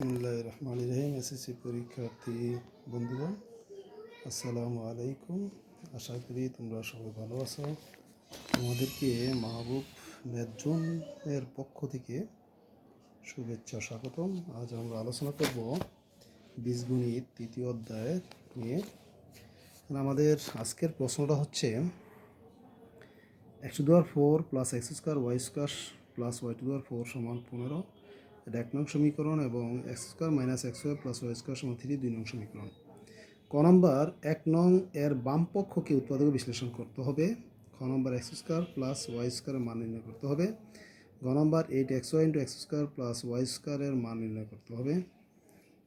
বিসমুল্লাহ রহমান রহিম। এসএসসি পরীক্ষার্থী বন্ধুগণ, আসসালামু আলাইকুম। আশা করি তোমরা সবাই ভালো আছো। তোমাদেরকে মাহবুব ম্যাথজোন এর পক্ষ থেকে শুভেচ্ছা স্বাগতম। আজ আমরা আলোচনা করব বীজগণিত তৃতীয় অধ্যায় নিয়ে। আমাদের আজকের প্রশ্নটা হচ্ছে, এক্স টু দেওয়ার four plus x square y square plus y two দেওয়ার ফোর সমান পনেরো। এটা এক নং সমীকরণ এবং x square minus x y plus y square সমান থ্রি দুই নং সমীকরণ। ক নম্বর, এক নং এর বাম পক্ষকে উৎপাদক বিশ্লেষণ করতে হবে। খ নম্বর, এক্স স্কোয়ার প্লাস ওয়াই স্কোয়ারের মান নির্ণয় করতে হবে। গ নম্বর, eight x y into x square plus y স্কোয়ারের মান নির্ণয় করতে হবে।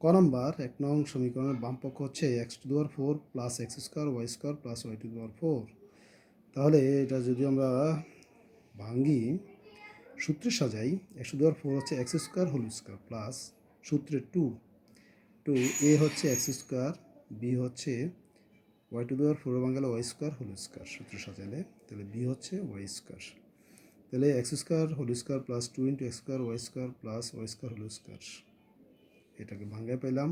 ক নম্বর, এক নং সমীকরণের বাম পক্ষ হচ্ছে এক্স টু দেওয়ার four plus x square y square plus y two দুয়ার ফোর। তাহলে এটা যদি আমরা ভাঙ্গি সূত্রে সাজাই, একশো দেওয়ার ফোর হচ্ছে x square whole square plus সূত্রে টু। টু, এ হচ্ছে এক্স স্কোয়ার, বি হচ্ছে ওয়াই টু দেওয়ার ফোর বাংলা ওয়াই স্কোয়ার হোল স্কোয়ার সূত্র সাজালে, তাহলে বি হচ্ছে ওয়াই স্কোয়ার। তাহলে x square whole square plus two into x square y square plus y square whole square. এটাকে ভাঙ্গায় পেলাম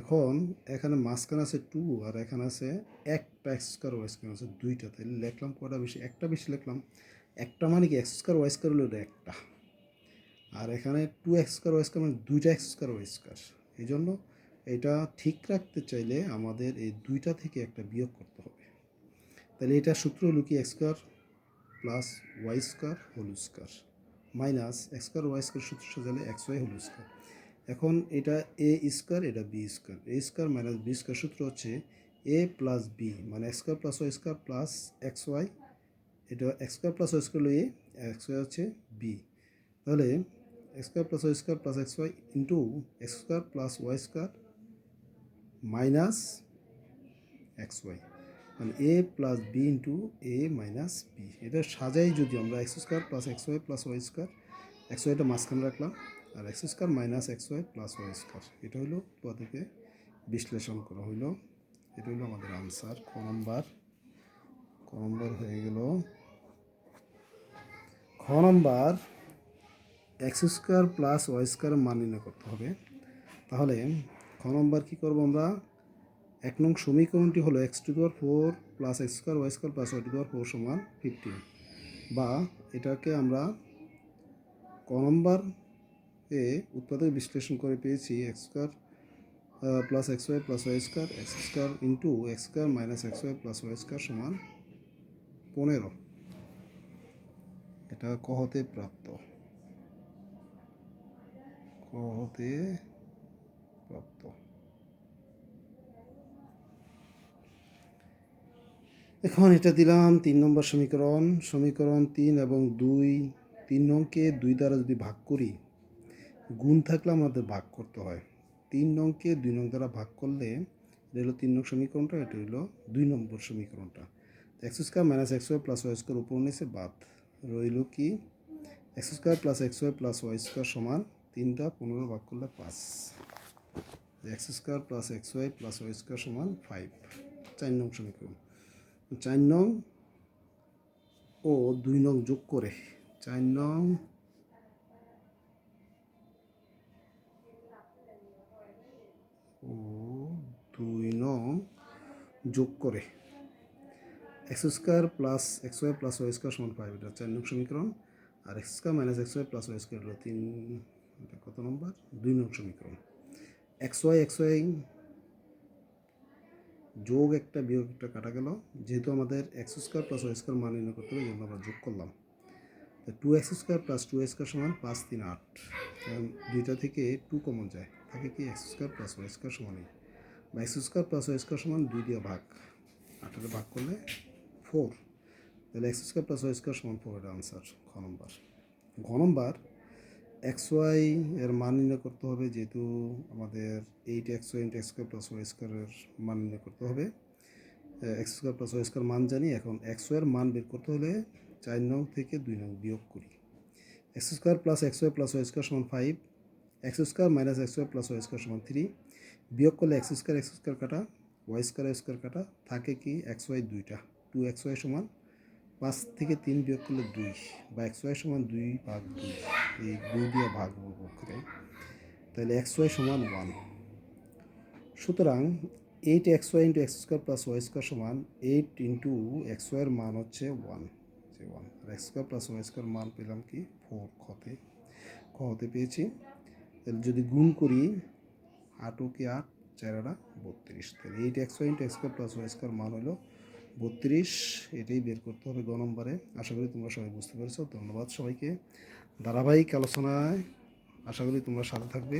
এখন এখানে মাঝখানে আছে টু আর এখানে আছে একটা এক্স স্কোয়ার ওয়াই স্কোয়ার আছে দুইটা। তাহলে লিখলাম কটা বেশি? একটা বেশি লিখলাম। একটা মানে কি, এক্স স্কোয়ার ওয়াই স্কোয়ার হলো একটা। আর এখানে two x square y square মানে দুইটা এক্স স্কোয়ার ওয়াই স্কোয়ার। এই জন্য এটা ঠিক রাখতে চাইলে আমাদের এই দুইটা থেকে একটা বিয়োগ করতে হবে। তাহলে এটা সূত্র হলো কি, x square plus y square whole square minus x square y square সূত্র সাজালে এক্স ওয়াই হোল স্কোয়ার। এখন এটা এ স্কোয়ার, এটা b square. A square minus b square সূত্র হচ্ছে এ প্লাস বি মানে x square plus y square plus x y এটা square plus y square x y হচ্ছে বি তাহলে square plus y square plus x y into x square plus y square minus x y মানে a plus b into a minus b এটা সাজাই যদি আমরা x square plus x y plus y square x ওয়াইটা মাঝখানে রাখলাম, আর x square minus x y plus y square এটা হলো পদকে বিশ্লেষণ করা হইল। এটা হলো আমাদের আনসার ক নম্বর ক নম্বর হয়ে গেল। খ নম্বর, এক্স স্কোয়ার প্লাস ওয়াই স্কোয়ারের মান নির্ণয় করতে হবে। তাহলে খ নম্বর কী করব আমরা? এক নং সমীকরণটি হলো এক্স টু দেওয়ার four plus x square y square plus y two four সমান ফিফটিন বা এটাকে আমরা ক নম্বর এ উৎপাদক বিশ্লেষণ করে পেয়েছি x square plus x y plus y square, x square into x square minus x y plus y square সমান পনেরো। এটা ক হতে প্রাপ্ত। ক হতে প্রাপ্ত। এখন এটা দিলাম তিন নম্বর সমীকরণ সমীকরণ তিন এবং দুই। তিন নংকে দুই দ্বারা যদি ভাগ করি, গুণ থাকলে আমাদের ভাগ করতে হয়। তিন নংকে দুই নং দ্বারা ভাগ করলে এটা হলো তিন নং সমীকরণটা, এটা হলো দুই নম্বর সমীকরণটা। X square minus x y plus y square উপর নিচে বাদ। রইল কি? X square plus x y plus y square সমান তিনটা পনেরো ভাগ করলে পাঁচ। X square plus x y plus y square সমান ফাইভ। চার নং সমীকরণ। চার নং ও দুই নং যোগ করে। চার নং ও দুই নং যোগ করে। X square plus x y plus y square সমান ফাইভ এটা চার নং সমীকরণ। আর x square minus x y plus y square হলো তিন, এটা কত নম্বর? দুই নং সমীকরণ। এক্স ওয়াই এক্স ওয়াই যোগ একটা বিয়োগ একটা কাটা গেল। যেহেতু আমাদের x square plus y square মান নির্ণয় করতে হবে আমরা যোগ করলাম। Two x square plus two x square সমান পাঁচ তিন আট। কারণ দুইটা থেকে টু কমন যায় থাকে কি x square plus y square সমানই? বা x square plus y square সমান দুই দিয়ে ভাগ আঠারো ভাগ করলে ফোর তাহলে x square plus y square সমান ফোর আনসার খ নম্বর ঘ নম্বর এক্স ওয়াই এর মান নির্ণয় করতে হবে যেহেতু আমাদের eight x y into x square plus y স্কোয়ারের মান নির্ণয় করতে হবে। X square plus y square মান জানি, এখন এক্স ওয়াইয়ের মান বের করতে হলে চার নং থেকে দুই নং বিয়োগ করি। X square plus x y plus y square সমান five x square minus x y plus y square সমান থ্রি বিয়োগ করলে এক্স স্কোয়ার এক্স স্কোয়ার কাটা ওয়াই স্কোয়ার স্কোয়ার কাটা, থাকে কি এক্স ওয়াই দুইটা। টু এক্স ওয়াই সমান পাঁচ থেকে তিন বিয়োগ করলে দুই বা এক্স ওয়াই সমান দুই ভাগ দুই, এই দুই দিয়ে ভাগ করে তাহলে এক্স ওয়াই সমান ওয়ান। সুতরাং eight x y into x square plus y square সমান এইট ইন্টু এক্স ওয়াইয়ের মান হচ্ছে ওয়ান, যে ওয়ান। আর x square plus y square মান পেলাম কি? ফোর খতে খ হতে পেয়েছি। তাহলে যদি গুণ করি আটও কি আট চারাটা বত্রিশ, তাহলে eight x y into x square plus y square মান হলো বত্রিশ, এটাই বের করতে হবে গ নম্বরে। আশা করি তোমরা সবাই বুঝতে পেরেছ। ধন্যবাদ সবাইকে। ধারাবাহিক আলোচনায় আশা করি তোমরা সাথে থাকবে।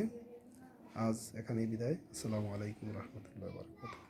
আজ এখানেই বিদায়। আসসালামু আলাইকুম রহমতুল্লাহ বারকাতুহ।